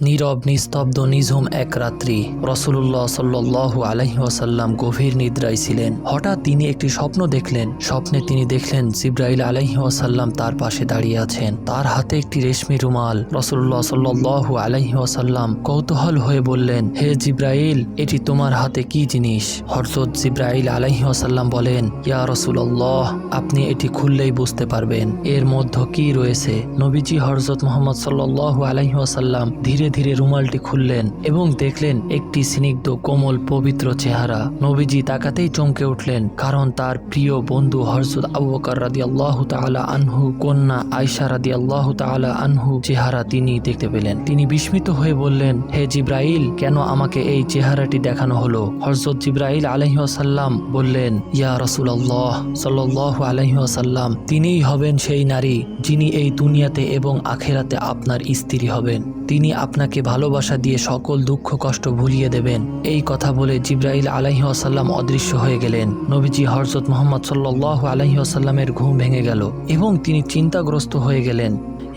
নীরব, নিস্তব্ধ, নিঝুম এক রাত্রি রসুল্লাহ সাল্লু আলহি ওয়াসাল্লাম গভীর নিদ্রায় ছিলেন। হঠাৎ তিনি একটি স্বপ্ন দেখলেন। স্বপ্নে তিনি দেখলেন জিব্রাইল আলহি ওয়াসাল্লাম তার পাশে দাঁড়িয়ে আছেন। তার হাতে একটি রেশমি রুমাল। রসুল্লাহ সাল্লু আলহি ওয়াসাল্লাম কৌতূহল হয়ে বললেন, হে জিব্রাইল, এটি তোমার হাতে কি জিনিস? হরজত জিব্রাইল আলহি ওয়াসাল্লাম বলেন, ইয়া রসুল্লাহ আপনি এটি খুললেই বুঝতে পারবেন। এর মধ্যে কি রয়েছে? নবীজি হরজত মোহাম্মদ সাল্লু আলহি ওয়াসাল্লাম ধীরে ধীরে রুমালটি খুললেন এবং দেখলেন একটি স্নিগ্ধ, কোমল, পবিত্র চেহারা। নবীজি তাকাতেই চমকে উঠলেন, কারণ তার প্রিয় বন্ধু হরজত আবু বকর রাদি আল্লাহ তাআলা আনহু, কন্যা আয়সা রাদি আল্লাহ তাআলা আনহু চেহারা তিনি দেখতে পেলেন। তিনি বিস্মিত হয়ে বললেন, হে জিব্রাইল, কেন আমাকে এই চেহারাটি দেখানো হলো? হরজত জিব্রাইল আলহিহাসাল্লাম বললেন, ইয়া রসুল আল্লাহ সাল্লাহ আলহিহাসাল্লাম তিনিই হবেন সেই নারী যিনি এই দুনিয়াতে এবং আখেরাতে আপনার স্ত্রী হবেন। তিনি আপনাকে ভালোবাসা দিয়ে সকল দুঃখ, কষ্ট ভুলিয়ে দেবেন। এই কথা বলে জিব্রাইল আলাহি আসাল্লাম অদৃশ্য হয়ে গেলেন। নবীজি হরজত মোহাম্মদ সাল্লাহ আলাহি আসাল্লামের ঘুম ভেঙে গেল এবং তিনি চিন্তাগ্রস্ত হয়ে গেলেন।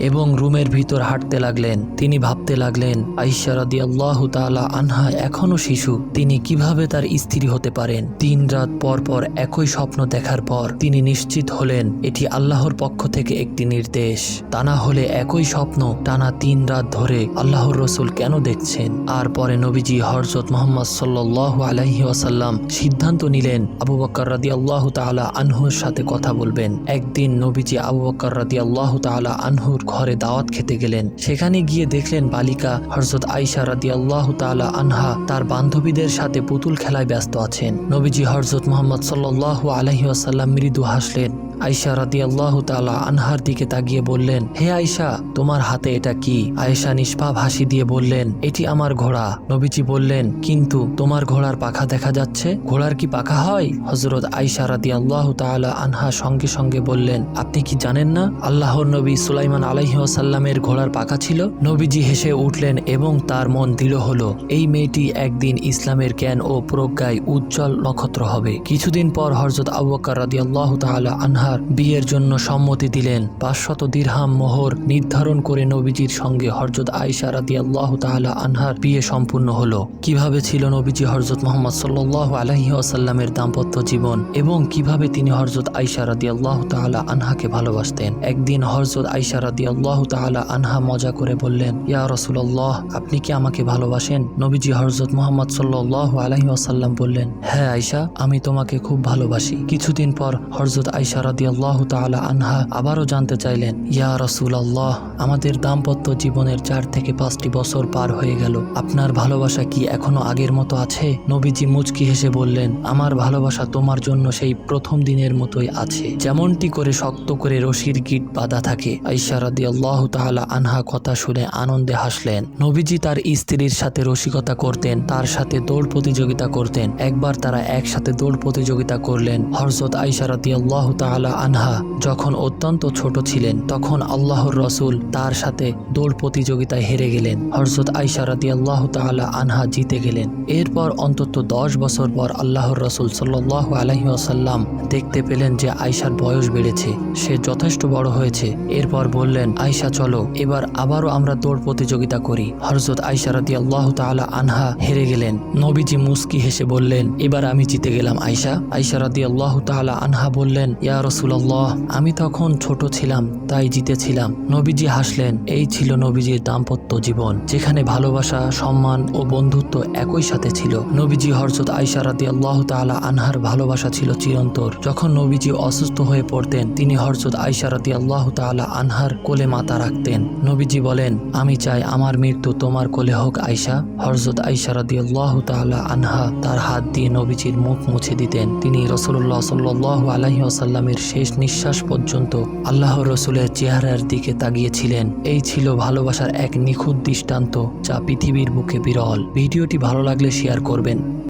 এবং রুমের ভিতর হাঁটতে লাগলেন। তিনি ভাবতে লাগলেন আইসা রাদি আল্লাহ তালা আনহা এখনও শিশু, তিনি কীভাবে তার স্ত্রী হতে পারেন? তিন রাত পর পর একই স্বপ্ন দেখার পর তিনি নিশ্চিত হলেন, এটি আল্লাহর পক্ষ থেকে একটি নির্দেশ। তা না হলে একই স্বপ্ন টানা তিন রাত ধরে আল্লাহর রসুল কেন দেখছেন? আর পরে নবীজি হরজত মোহাম্মদ সাল্লাহ আলহি আসাল্লাম সিদ্ধান্ত নিলেন, আবু বক্কর রাদি আল্লাহ তালা আনহুর সাথে কথা বলবেন। একদিন নবীজি আবু বক্কর রাদি আল্লাহ তালা আনহুর ঘরে দাওয়াত খেতে গেলেন। সেখানে গিয়ে দেখলেন বালিকা হরজত আইসা রাদি আল্লাহ তালা আনহা তার বান্ধবীদের সাথে পুতুল খেলায় ব্যস্ত আছেন। নবীজি হরজত মোহাম্মদ সাল্লাহ আলহিউসাল্লাম মৃদু হাসলেন। আয়সা রাদি আল্লাহ তালা আনহার দিকে তাকিয়ে বললেন, হে আয়সা তোমার হাতে এটা কি? আয়েশা নিষ্পাপ হাসি দিয়ে বললেন, এটি আমার ঘোড়া। নবীজি বললেন, কিন্তু তোমার ঘোড়ার পাখা দেখা যাচ্ছে? ঘোড়ার কি পাখা হয়? হজরত আয়সা রাদি আল্লাহ তালা আনহা সঙ্গে সঙ্গে বললেন, আপনি কি জানেন না, আল্লাহর নবী সুলাইমান আলাইহি আসাল্লামের ঘোড়ার পাখা ছিল? নবীজি হেসে উঠলেন, এবং তার মন দৃঢ় হলো। এই মেয়েটি একদিন ইসলামের জ্ঞান ও প্রজ্ঞায় উজ্জ্বল নক্ষত্র হবে। কিছুদিন পর হজরত আবু বকর রাদি আল্লাহ তালা আনহা তাহার বিয়ের জন্য সম্মতি দিলেন। পাঁচশত দিরহাম মোহর নির্ধারণ করে নবীজির সঙ্গে হরজত আয়সা রাদি আল্লাহ তাহলা আনহার বিয়ে সম্পূর্ণ হলো। কীভাবে ছিল নবীজি হরজত মোহাম্মদ সাল্লাহ আলহি আসাল্লামের দাম্পত্য জীবন এবং কীভাবে তিনি হরজত আয়সা রাদি আল্লাহ তাহলা আনহাকে ভালোবাসতেন? একদিন হরজত আয়সা রাদি আল্লাহ তাহলা আনহা মজা করে বললেন, ইয়া রসুল্লাহ আপনি কি আমাকে ভালোবাসেন? নবীজি হরজত মোহাম্মদ সাল্লাহ আলহি আসাল্লাম বললেন হ্যাঁ আয়সা আমি তোমাকে খুব ভালোবাসি। কিছুদিন পর হরজত আয়সা রাদি আল্লাহ তালা আনহা আবারও জানতে চাইলেন, ইয়া রসুল আল্লাহ আমাদের দাম্পত্য জীবনের চার থেকে পাঁচটি বছর পার হয়ে গেল। আপনার ভালোবাসা কি এখনও আগের মতো আছে? নবীজি মুচকি হেসে বললেন, আমার ভালোবাসা তোমার জন্য সেই প্রথম দিনের মতোই আছে। যেমনটি করে শক্ত করে রশির গিট বাঁধা থাকে। আইসারাদি আল্লাহ তালা আনহা কথা শুনে আনন্দে হাসলেন। নবীজি তার স্ত্রীর সাথে রসিকতা করতেন, তার সাথে দৌড় প্রতিযোগিতা করতেন। একবার তারা একসাথে দৌড় প্রতিযোগিতা করলেন। হরজত আইসারাদি আল্লাহ তালা আনহা, যখন অত্যন্ত ছোট ছিলেন, তখন আল্লাহর রসুল তার সাথে দৌড় প্রতিযোগিতায় হেরে গেলেন। হরজত আইসা রাদি আল্লাহ তালা আনহা জিতে গেলেন। এরপর অন্তত দশ বছর পর আল্লাহর রসুল সাল্লাহ আলহি আসাল্লাম দেখতে পেলেন যে আয়সার বয়স বেড়েছে, সে যথেষ্ট বড় হয়েছে। এরপর বললেন আয়সা চলো, এবার আবারও আমরা দৌড় প্রতিযোগিতা করি। হরজত আয়সা রাদি আল্লাহ তালা আনহা হেরে গেলেন। নবীজি মুস্কি হেসে বললেন, এবার আমি জিতে গেলাম আয়সা আয়সা রাদি আল্লাহ তালা আনহা বললেন, ইয়া রসুল্লাহ আমি তখন ছোট ছিলাম, তাই জিতেছিলাম। নবীজি হাসলেন, এই ছিল নবীজির দাম্পত্য জীবন, যেখানে ভালোবাসা, সম্মান ও বন্ধুত্ব একই সাথে ছিল। নবীজি হরজত আয়সা রাদি আল্লাহ তালা আনহার ভালোবাসা ছিল চিরন্তর যখন নবীজি অসুস্থ হয়ে পড়তেন, তিনি হরজত আয়সা রাদি আল্লাহ তালা আনহার কোলে মাতা রাখতেন। নবীজি বলেন, আমি চাই আমার মৃত্যু তোমার কোলে হোক আয়সা হরজত আয়সা রাদি আল্লাহ তালা আনহা তার হাত দিয়ে নবীজির মুখ মুছে দিতেন। তিনি রসুল্লাহ সাল্লাহ আলহি আসাল্লামের শেষ নিঃশ্বাস পর্যন্ত আল্লাহ রসুলের চেহারার দিকে তাগিয়েছিলেন এই ছিল ভালোবাসার এক নিখুঁত দৃষ্টান্ত যা পৃথিবীর বুকে বিরল। ভিডিওটি ভালো লাগলে শেয়ার করবেন।